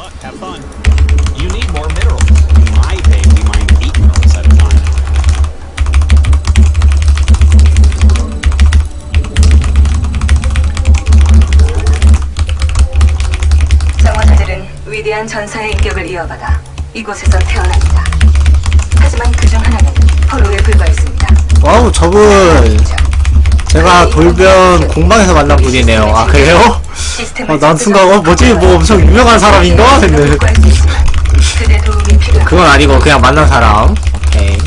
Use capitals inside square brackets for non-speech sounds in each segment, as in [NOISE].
luck. Have fun. You need more minerals. In my day, we mined eight minerals at a time. 정원자들은 위대한 전사의 인격을 이어받아 이곳에서 태어납니다. 하지만 그 중 하나는 포로에 불과했습니다. 와우 저분 제가 돌변 공방에서 만난 분이네요 아 그래요? 시스템을 어, 난 순간 어 뭐지? 뭐 엄청 유명한 사람인가? 했네. 그건 아니고 그냥 만난 사람. 오케이.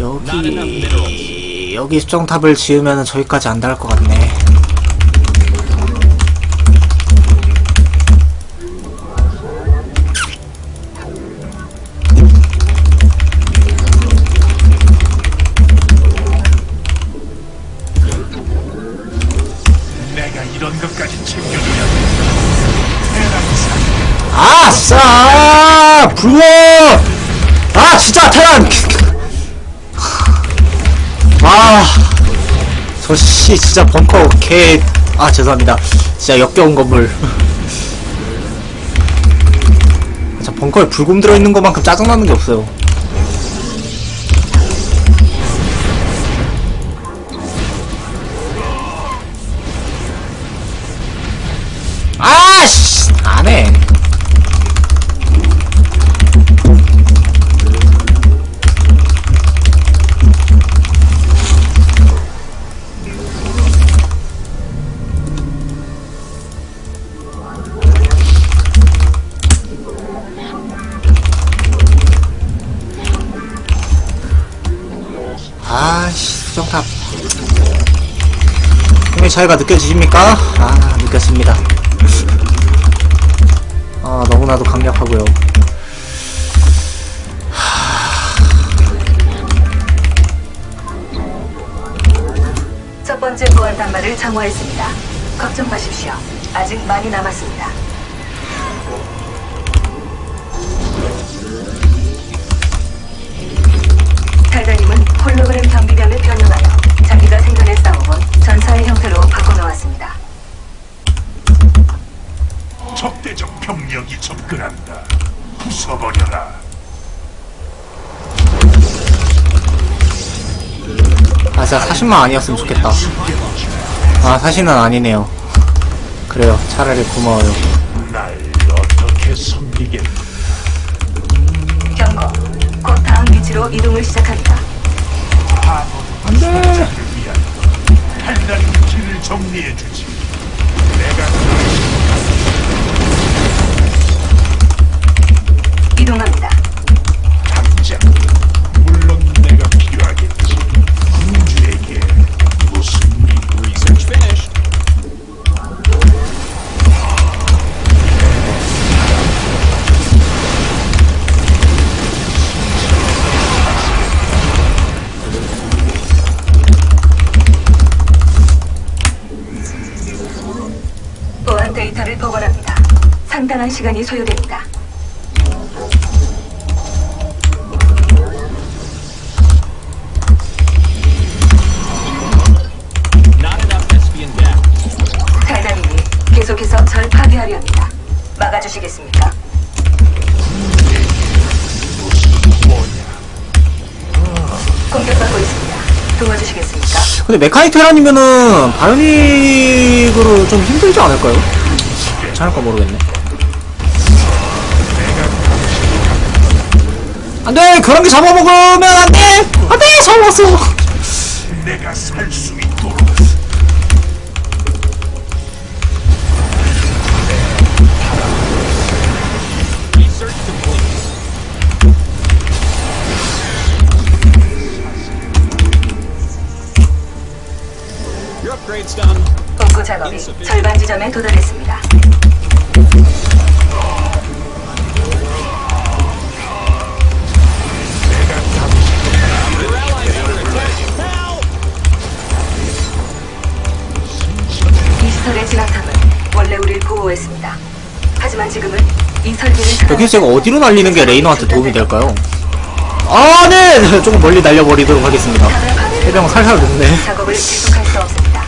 여기 여기 수정탑을 지으면 저기까지 안 닿을 것 같네 불워 아 진짜 테란! 아저 씨 진짜 벙커 개 아 죄송합니다. 진짜 역겨운 건물. [LAUGHS] 저 벙커에 불금 들어있는 것만큼 짜증나는 게 없어요 아씨 수정탑 힘의 차이가 느껴지십니까? 아 느꼈습니다 아 너무나도 강력하고요 첫 번째 보안 단말을 정화했습니다. 걱정 마십시오. 아직 많이 남았습니다. 진짜 40만 아니었으면 좋겠다 아 사실은 아니네요 그래요 차라리 고마워요 날 어떻게 섬기겠다. 경고. 곧 다음 위치로 이동을 시작합니다. 안돼. 달달인 길을 정리해 주 상당한 시간이 data. 달달님이 계속해서 절 파괴하려 합니다. 막아주시겠습니까? 공격받고 있습니다. 도와주시겠습니까? 근데 메카닉 테란이면은 바이오닉으로 좀 힘들지 않을까요? 괜찮을까 모르겠네 안돼 그런 게 잡아먹으면 안돼 안돼 잡아먹었어 내가 살 수 있도록. 복구 작업이 절반 지점에 도달했습니다. 보호했습니다. 하지만 지금은 이 설계를 여기서 제가 어디로 날리는 게 레이너한테 도움이 될까요? 아, 네! [LAUGHS] 조금 멀리 날려버리도록 하겠습니다. 해병 살살 녹네. 작업을 계속할 수 없습니다.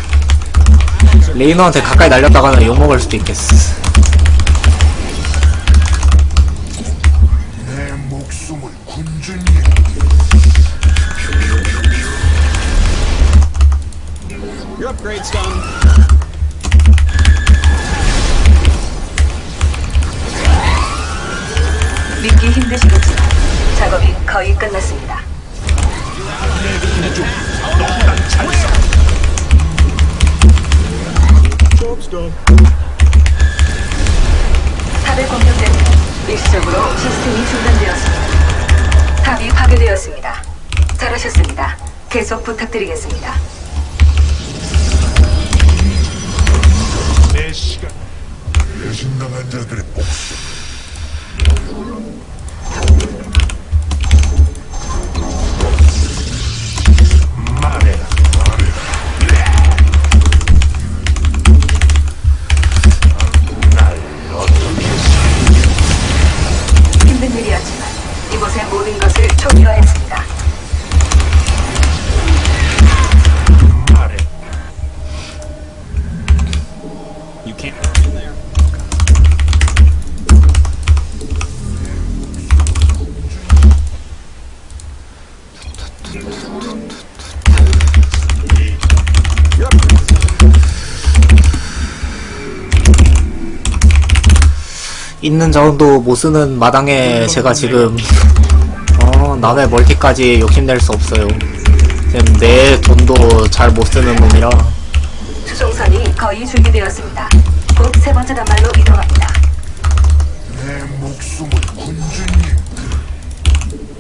레이너한테 가까이 날렸다가는 욕먹을 수도 있겠어. 내 목숨을 군주님 Your upgrade's done. 믿기 힘드시겠지만 작업이 거의 끝났습니다. 탑의 공격 때문에 일시적으로 시스템이 중단되었습니다. 탑이 파괴되었습니다. 잘하셨습니다. 계속 부탁드리겠습니다. 내 시간 배신당한 자들의 복수 있는 자원도 못 쓰는 마당에 제가 지금, 어, 남의 멀티까지 욕심낼 수 없어요. 지금 내 돈도 잘 못 쓰는 놈이라. 수송선이 거의 준비되었습니다. 곧 세 번째 단말로 이동합니다. 내 목숨을 군주님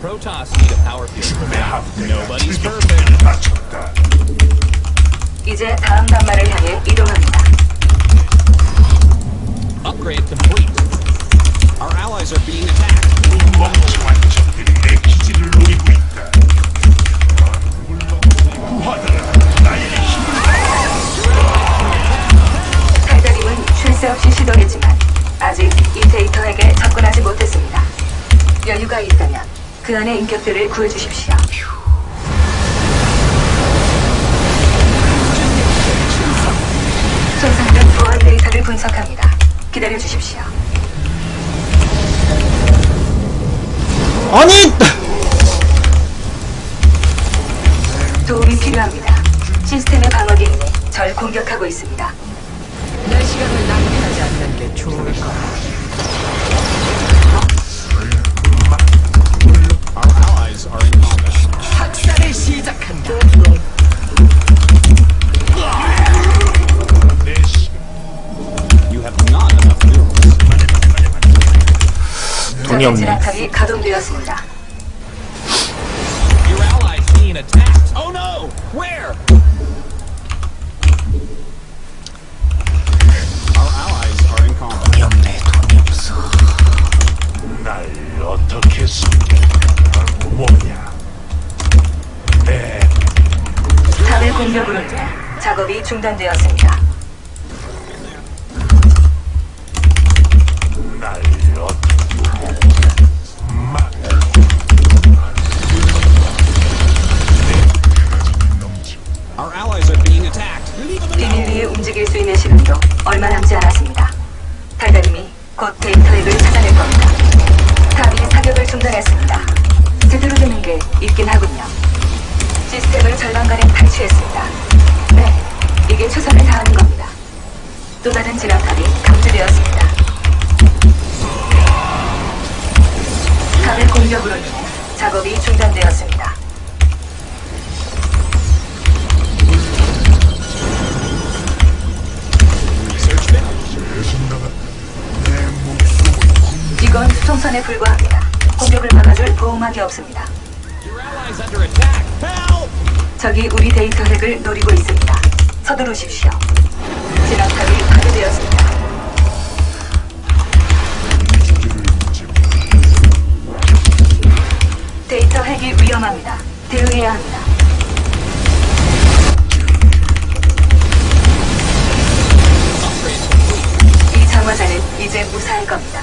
Protoss need a power field. 내 함대가 Nobody's 출격기를 바쳤다 이제 다음 단말을 향해 이동합니다. Upgrade complete. Our allies are being attacked. 멍청한 적들이 내 기지를 노리고 있다 물론 구하더라 나의 힘을 달달임은 쉴 새 없이 시도했지만 아직 이 데이터에게 접근하지 못했습니다. 여유가 있다면 그 안의 인격들을 구해주십시오. 손상된 보안 데이터를 분석합니다. 기다려 주십시오. 아니! 도움이 필요합니다. 시스템의 방어 기능이 절 공격하고 있습니다. 내 시간을 낭비하지 않는 게 좋을 거야. Our allies are in combat. 학살을 시작한다. 돈이 없네. 진압탑이 가동되었습니다. Your allies being attacked. Oh no! Where? Our allies are in combat. 돈이 없네, 돈이 없어. 날 어떻게 숨겨 뭐냐 내 탑의 공격으로 인해 작업이 중단되었습니다. 탈취했습니다. 네, 이게 최선을 다하는 겁니다. 또 다른 진압탑이 감지되었습니다. 탑의 공격으로 인해 작업이 중단되었습니다. 이건 수송선에 불과합니다. 공격을 막아줄 보호막이 없습니다. 적이 우리 데이터 핵을 노리고 있습니다. 서두르십시오. 진압탑이 파괴되었습니다. 데이터 핵이 위험합니다. 대응해야 합니다. 이 장화자는 이제 무사할 겁니다.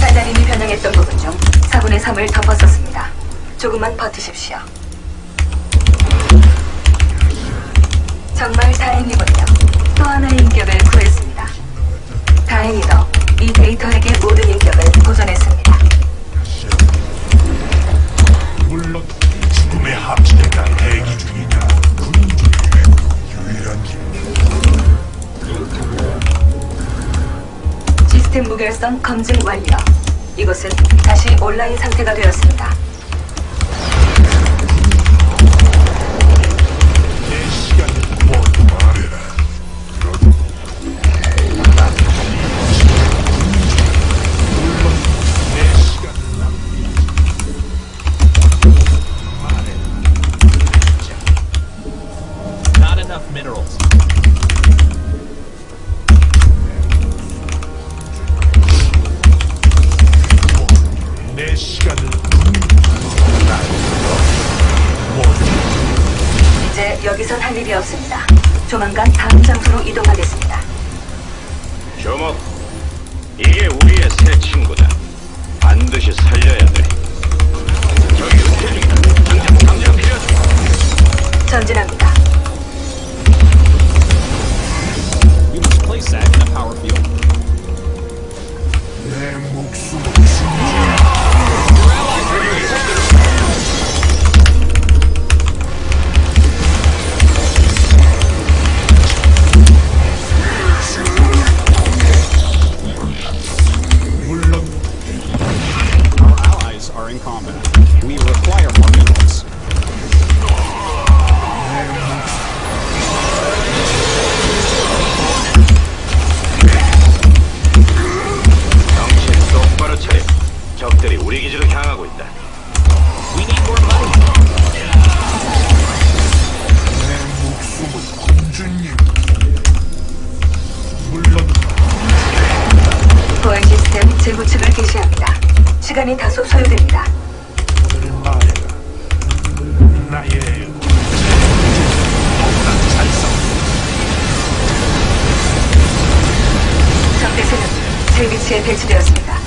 사다림이 변형했던 부분 중 4분의 3을 덮었었습니다. 조금만 버티십시오. 정말 다행이군요. 또 하나의 인격을 구했습니다. 다행히도 이 데이터에게 모든 인격을 보존했습니다. 물론 죽음의 합치대가 대기 중이다. 군인들의 유일한 길. 시스템 무결성 검증 완료. 이곳은 다시 온라인 상태가 되었습니다. 일이 없습니다. 조만간 시간이 다소 소요됩니다. 적대 제 위치에 배치되었습니다.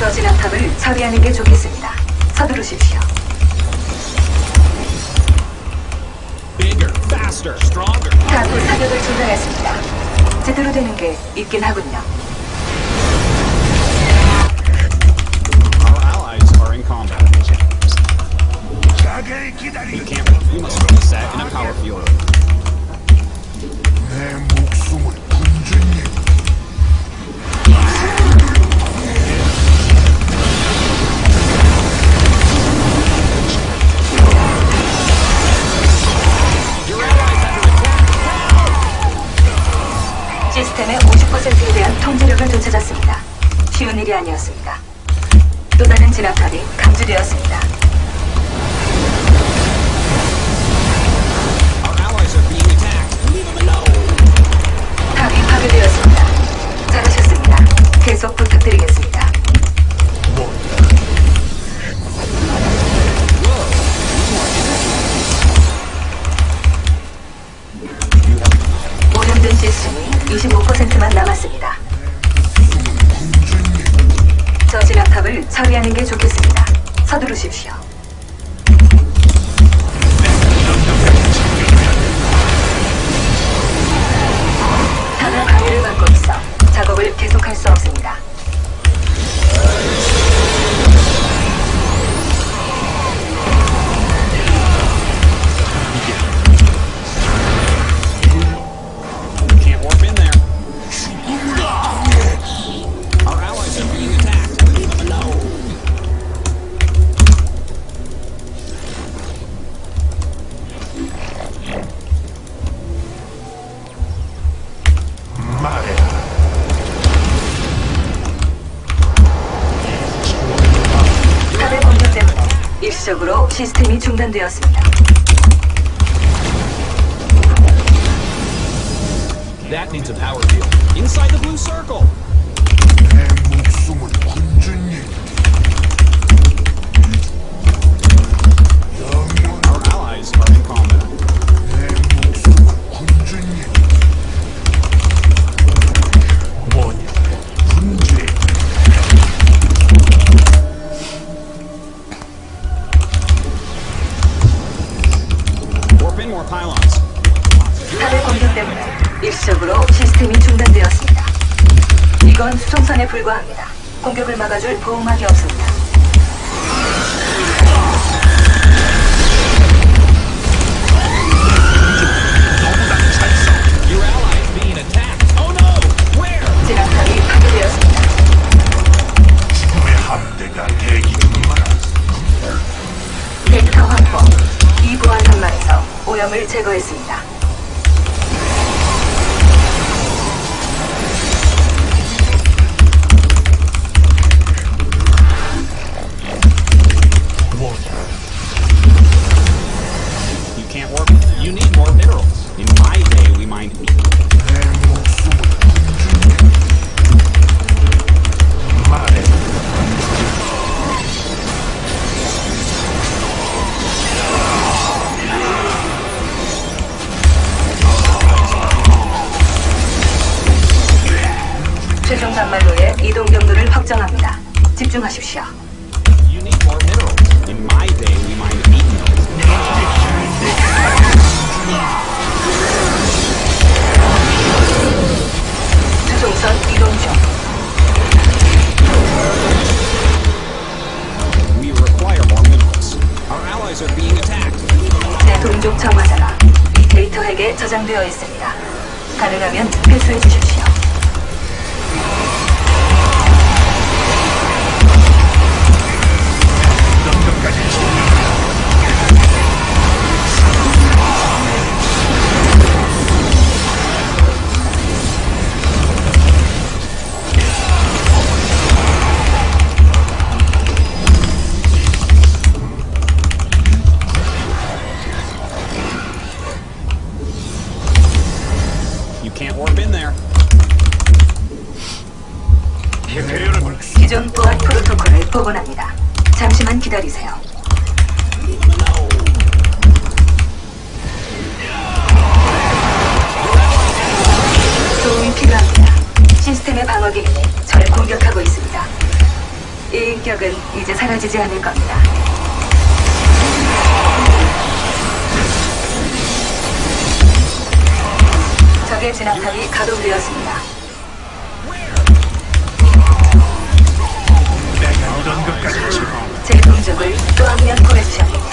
저 진압탑을 처리하는 게 좋겠습니다. 서두르십시오. Bigger, faster, stronger. 다수 사격을 중단했습니다. 제대로 되는 게 있긴 하군요. 자게 기다리는 Can't. We must place that in a power field. 중단되었습니다. That needs a power 막아줄 보호막이! Where? 진압탑이 파괴되었습니다. 죽음의 함대가 대기 중이마라. 데이터 확보. 이 보안 단말에서 오염을 제거했습니다. 최종 단말로의 이동 경로를 확정합니다. 집중하십시오. You need more minerals. In my day, we mined eight minerals. 수송선 이동 중. We require more minerals. Our allies are being attacked. 내 동족 정화자가 이 데이터 핵에 저장되어 있습니다. 가능하면 회수해 주십시오. 시스템의 방어 기능이 저를 공격하고 있습니다. 이 인격은 이제 사라지지 않을 겁니다. 적의 진압탑이 가동되었습니다. 이런 것까지 제 동족을 또 한 명 구해주셨군요.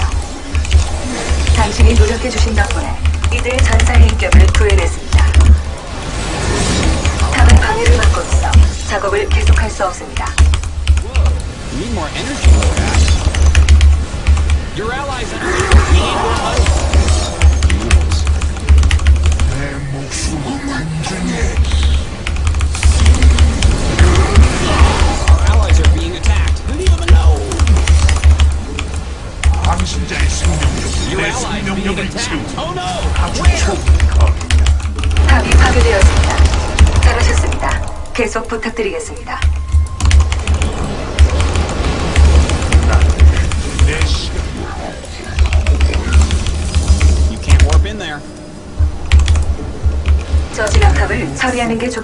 당신이 노력해주신 덕분에 이들의 전사의 인격을 구해냈습니다. 작업을 계속할 수 없습니다. Need more energy for that. Your allies are.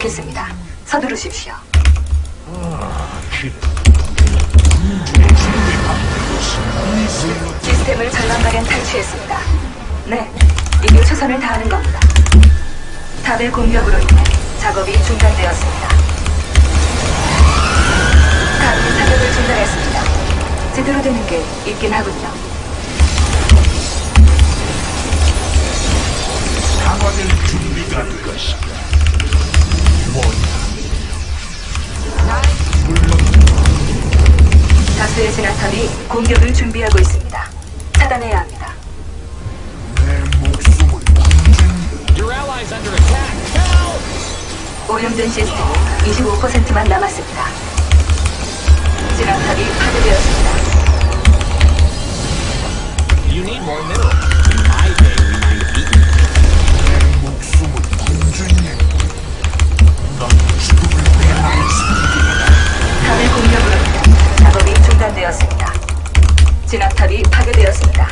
좋겠습니다. 서두르십시오. 시스템을 절반가량 탈취했습니다. 네, 이게 최선을 다하는 겁니다. 탑의 공격으로 인해 작업이 중단되었습니다. 탑이 사격을 중단했습니다. 제대로 되는 게 있긴 하군요. 강화될 준비가 될 것이다. 뭐냐? 다수의 진압탑이 공격을 준비하고 있습니다. 차단해야 합니다. 오염된 시스템이 25%만 남았습니다. 진압탑이 파괴되었습니다. 탑의 공격으로 작업이 중단되었습니다. 진압탑이 파괴되었습니다.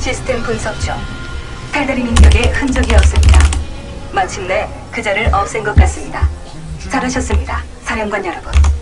시스템 분석 중. 탈다리 민격의 흔적이 없습니다. 마침내 그자를 없앤 것 같습니다. 잘하셨습니다, 사령관 여러분.